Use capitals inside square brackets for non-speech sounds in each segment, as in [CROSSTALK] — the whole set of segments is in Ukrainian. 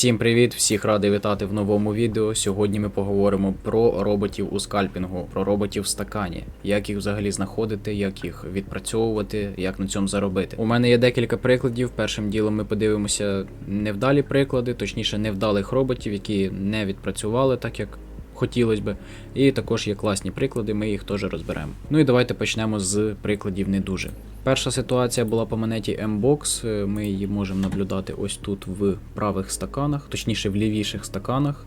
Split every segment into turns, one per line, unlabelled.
Всім привіт, всіх радий вітати в новому відео. Сьогодні ми поговоримо про роботів у скальпінгу, про роботів в стакані, як їх взагалі знаходити, як їх відпрацьовувати, як на цьому заробити. У мене є декілька прикладів. Першим ділом ми подивимося невдалі приклади, точніше, невдалих роботів, які не відпрацювали так, як хотілося би. І також є класні приклади, ми їх теж розберемо. Ну і давайте почнемо з прикладів не дуже. Перша ситуація була по монеті M-Box. Ми її можемо наблюдати ось тут в правих стаканах, точніше в лівіших стаканах.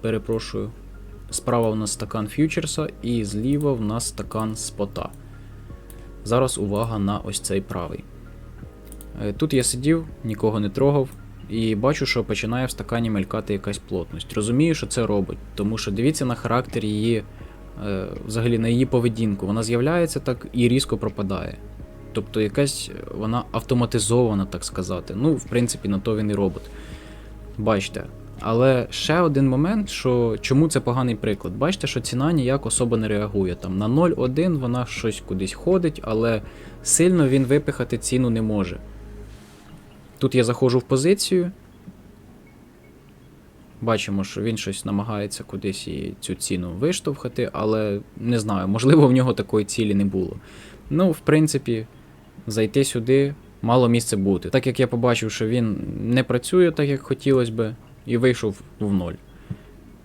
Перепрошую. Справа в нас стакан фьючерса і зліва в нас стакан спота. Зараз увага на ось цей правий. Е, Тут я сидів, нікого не трогав, і бачу, що починає в стакані мелькати якась плотність. Розумію, що це робить, тому що дивіться на характер її, е, взагалі на її поведінку. Вона з'являється так і різко пропадає. Тобто якась е, вона автоматизована, так сказати. Ну, в принципі, на то він і робот. Бачите. Але ще один момент, що чому це поганий приклад. Бачите, що ціна ніяк особо не реагує. Там на 0,1 вона щось кудись ходить, але сильно він випихати ціну не може. Тут я заходжу в позицію. Бачимо, що він щось намагається кудись і цю ціну виштовхати, але не знаю, можливо, в нього такої цілі не було. Ну, в принципі, зайти сюди мало місце бути. Так як я побачив, що він не працює так, як хотілося би, і вийшов в ноль.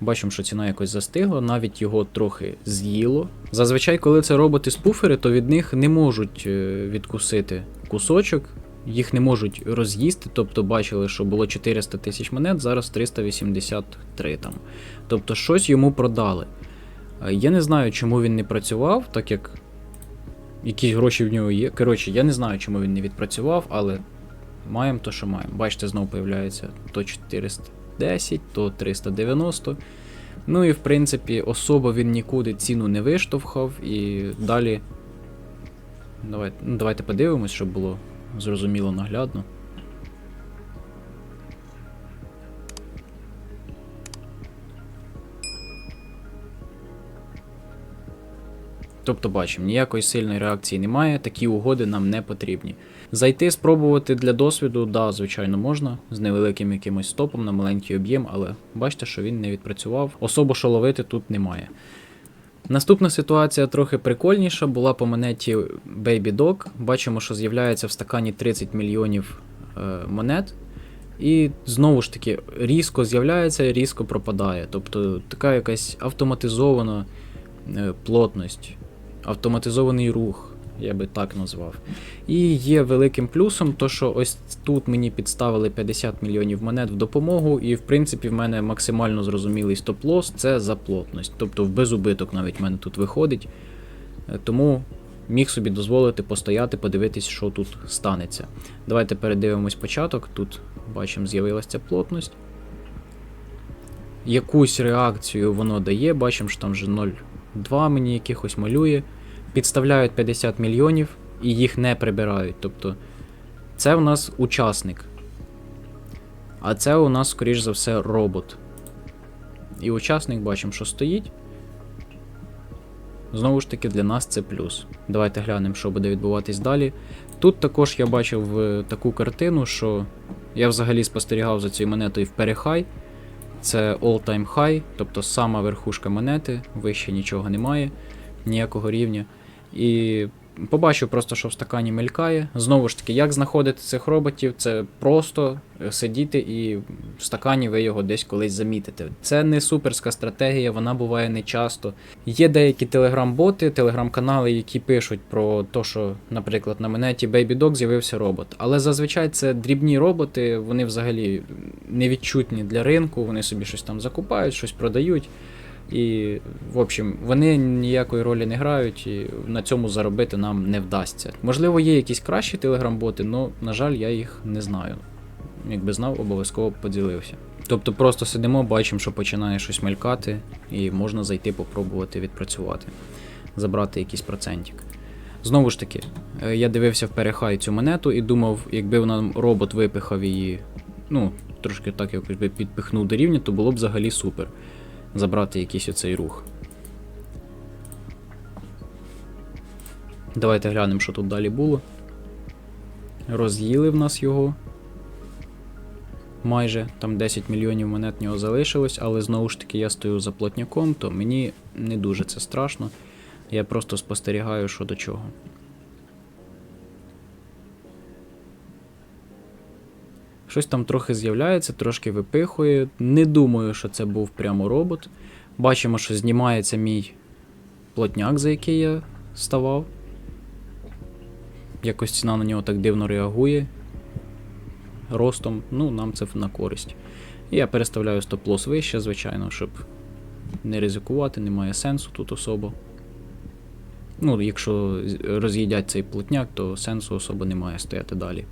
Бачимо, що ціна якось застигла, навіть його трохи з'їло. Зазвичай, коли це роботи з пуфери, то від них не можуть е, відкусити кусочок, їх не можуть роз'їсти. Тобто бачили, що було 400 тисяч монет, зараз 383 там. Тобто щось йому продали. Е, Я не знаю, чому він не працював, так як якісь гроші в нього є. Коротше, я не знаю, чому він не відпрацював, але маємо то, що маємо. Бачите, знову появляється то 410, то 390. Ну і в принципі, особо він нікуди ціну не виштовхав і далі. Давайте, ну, давайте подивимось, щоб було зрозуміло наглядно. Тобто бачимо, ніякої сильної реакції немає, такі угоди нам не потрібні. Зайти, спробувати для досвіду, да, звичайно, можна, з невеликим якимось стопом на маленький об'єм, але бачите, що він не відпрацював. Особо що ловити тут немає. Наступна ситуація трохи прикольніша, була по монеті Baby Dog. Бачимо, що з'являється в стакані 30 мільйонів е, монет. І знову ж таки, різко з'являється, різко пропадає. Тобто така якась автоматизована е, плотність, автоматизований рух, я би так назвав. І є великим плюсом, то що ось тут мені підставили 50 мільйонів монет в допомогу, і в принципі в мене максимально зрозумілий стоп-лосс це за плотність. Тобто в безубиток навіть в мене тут виходить. Е, Тому міг собі дозволити постояти, подивитись, що тут станеться. Давайте передивимось початок. Тут бачимо, з'явилася плотність. Якусь реакцію воно дає, бачимо, що там вже 0,2 мені якихось малює. Підставляють 50 мільйонів і їх не прибирають. Тобто це у нас учасник. А це у нас, скоріш за все, робот. І учасник бачимо, що стоїть. Знову ж таки, для нас це плюс. Давайте глянемо, що буде відбуватись далі. Тут також я бачив е, таку картину, що я взагалі спостерігав за цією монетою в перехай. Це all-time high, тобто сама верхушка монети, вище нічого немає, ніякого рівня. І побачив просто, що в стакані мелькає. Знову ж таки, як знаходити цих роботів, це просто е, сидіти і в стакані ви його десь колись замітите. Це не суперська стратегія, вона буває не часто. Є деякі телеграм-боти, телеграм-канали, які пишуть про те, що, наприклад, на монеті Baby Dog з'явився робот. Але зазвичай це дрібні роботи, вони взагалі невідчутні для ринку, вони собі щось там закупають, щось продають. І, в общем, вони ніякої ролі не грають, і на цьому заробити нам не вдасться. Можливо, є якісь кращі телеграм-боти, але, на жаль, я їх не знаю. Якби знав, обов'язково поділився. Тобто просто сидимо, бачимо, що починає щось мелькати, і можна зайти попробувати відпрацювати, забрати якийсь процентик. Знову ж таки, е, я дивився в перехай цю монету і думав, якби нам робот випихав її, ну, трошки так якось би підпихнув до рівня, то було б взагалі супер забрати якийсь оцей рух. Давайте глянемо, що тут далі було. Роз'їли в нас його. майже там 10 мільйонів монет в нього залишилось, але знову ж таки я стою за плотняком, то мені не дуже це страшно. Я просто спостерігаю, що до чого. Щось там трохи з'являється, трошки випихує. Не думаю, що це був прямо робот. Бачимо, що знімається мій плотняк, за який я ставав. Якось ціна на нього так дивно реагує. Ростом, ну, нам це на користь. І я переставляю стоп-лос вище, звичайно, щоб не ризикувати, немає сенсу тут особо. Ну, якщо роз'їдять цей плотняк, то сенсу особо немає стояти далі.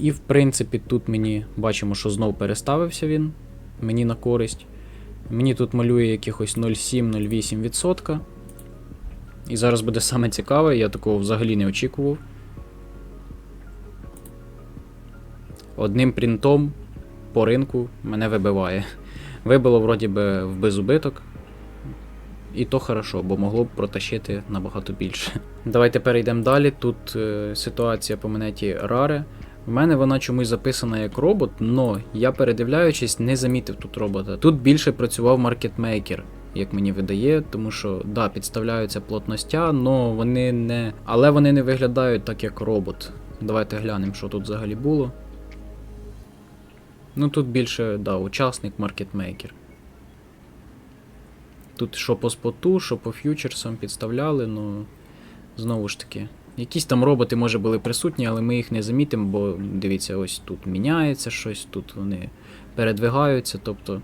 І в принципі тут мені бачимо, що знов переставився він мені на користь. Мені тут малює якихось 0,7-0,8%. І зараз буде саме цікаве, я такого взагалі не очікував. Одним принтом по ринку мене вибиває. Вибило вроді би в безубиток. І то хорошо, бо могло б протащити набагато більше. Давайте перейдемо далі. Тут е, ситуація по монеті Rare. В мене вона чомусь записана як робот, но я передивляючись, не замітив тут робота. Тут більше працював маркетмейкер, як мені видає, тому що да, підставляються плотностя, но вони не. Але вони не виглядають так, як робот. Давайте глянемо, що тут взагалі було. Ну тут більше, да, учасник маркетмейкер. Тут що по споту, що по ф'ючерсам підставляли, ну знову ж таки. Якісь там роботи, може, були присутні, але ми їх не замітимо, бо дивіться, ось тут міняється щось, тут вони передвигаються. Тобто.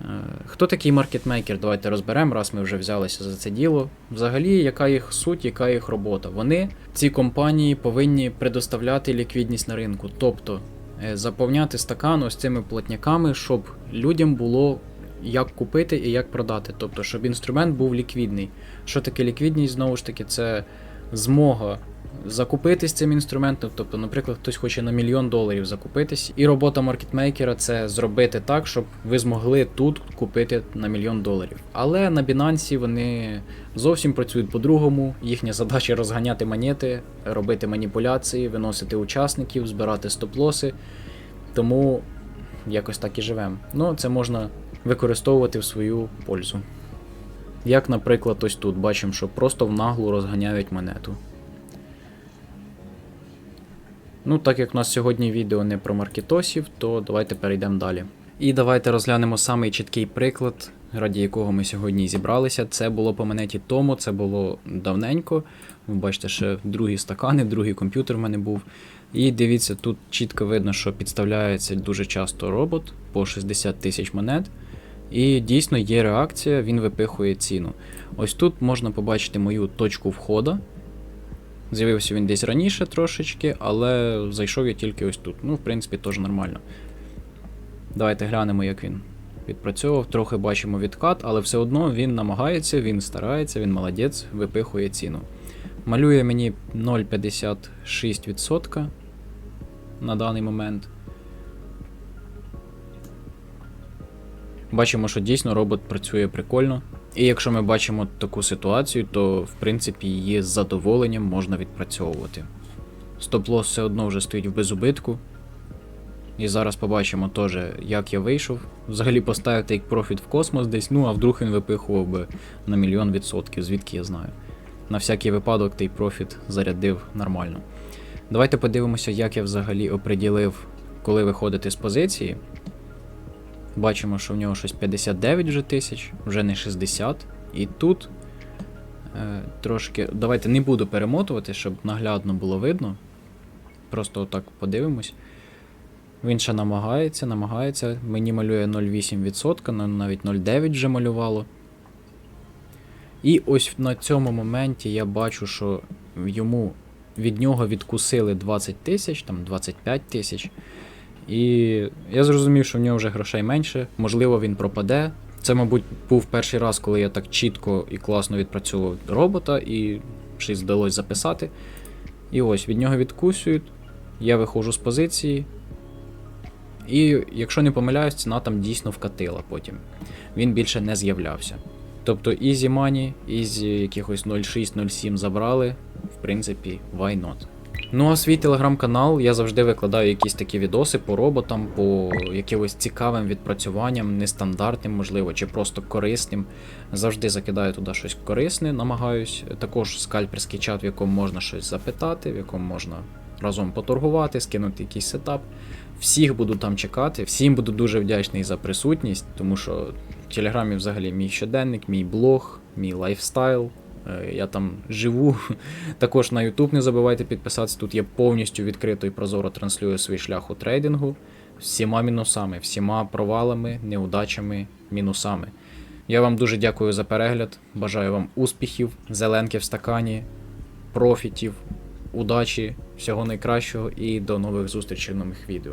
е, Хто такий маркетмейкер? Давайте розберемо, раз ми вже взялися за це діло. Взагалі, яка їх суть, яка їх робота? Вони, ці компанії, повинні предоставляти ліквідність на ринку, тобто е, заповняти стакан ось цими платняками, щоб людям було як купити і як продати. Тобто, щоб інструмент був ліквідний. Що таке ліквідність? Знову ж таки, це змога закупитись цим інструментом. Тобто, наприклад, хтось хоче на мільйон доларів закупитись, і робота маркетмейкера це зробити так, щоб ви змогли тут купити на мільйон доларів. Але на Binance вони зовсім працюють по-другому. Їхня задача розганяти монети, робити маніпуляції, виносити учасників, збирати стоп-лоси. Тому якось так і живемо. Ну, це можна використовувати в свою пользу. Як, наприклад, ось тут бачимо, що просто в наглу розганяють монету. Ну, так як у нас сьогодні відео не про маркетосів, то давайте перейдемо далі. І давайте розглянемо самий чіткий приклад, раді якого ми сьогодні зібралися. Це було по монеті Тому, це було давненько. Ви бачите, ще другі стакани, другий комп'ютер в мене був. І дивіться, тут чітко видно, що підставляється дуже часто робот по 60 тисяч монет. І дійсно є реакція, він випихує ціну. Ось тут можна побачити мою точку входу. З'явився він десь раніше трошечки, але зайшов я тільки ось тут. Ну, в принципі, теж нормально. Давайте глянемо, як він відпрацьовував. Трохи бачимо відкат, але все одно він намагається, він старається, він молодець, випихує ціну. Малює мені 0,56% на даний момент. Бачимо, що дійсно робот працює прикольно. І якщо ми бачимо таку ситуацію, то в принципі її з задоволенням можна відпрацьовувати. Стоп-лосс все одно вже стоїть в безубитку. І зараз побачимо теж, як я вийшов. Взагалі поставив take profit в космос десь, ну а вдруг він випихував би на мільйон відсотків, звідки я знаю. На всякий випадок take profit зарядив нормально. Давайте подивимося, як я взагалі оприділив, коли виходити з позиції. Бачимо, що в нього щось 59 вже тисяч, вже не 60. І тут е, трошки. Давайте не буду перемотувати, щоб наглядно було видно. Просто отак подивимось. Він ще намагається, намагається. Мені малює 0,8%, навіть 0,9 вже малювало. І ось на цьому моменті я бачу, що йому від нього відкусили 20 тисяч, там 25 тисяч. І я зрозумів, що в нього вже грошей менше, можливо, він пропаде. Це, мабуть, був перший раз, коли я так чітко і класно відпрацьовував робота, і щось вдалося записати. І ось від нього відкусують, я виходжу з позиції. І якщо не помиляюсь, ціна там дійсно вкатила потім. Він більше не з'являвся. Тобто Easy Money, Easy якихось 0,6-0,7 забрали, в принципі, why not. Ну а свій телеграм-канал я завжди викладаю якісь такі відоси по роботам, по якимось цікавим відпрацюванням, нестандартним, можливо, чи просто корисним. Завжди закидаю туди щось корисне, намагаюсь. Також скальперський чат, в якому можна щось запитати, в якому можна разом поторгувати, скинути якийсь сетап. Всіх буду там чекати, всім буду дуже вдячний за присутність, тому що в Телеграмі взагалі мій щоденник, мій блог, мій лайфстайл. Е, Я там живу. [LAUGHS] Також на YouTube не забувайте підписатися. Тут я повністю відкрито і прозоро транслюю свій шлях у трейдингу. Всіма мінусами, всіма провалами, неудачами, мінусами. Я вам дуже дякую за перегляд. Бажаю вам успіхів, зеленки в стакані, профітів, удачі, всього найкращого і до нових зустрічей в нових відео.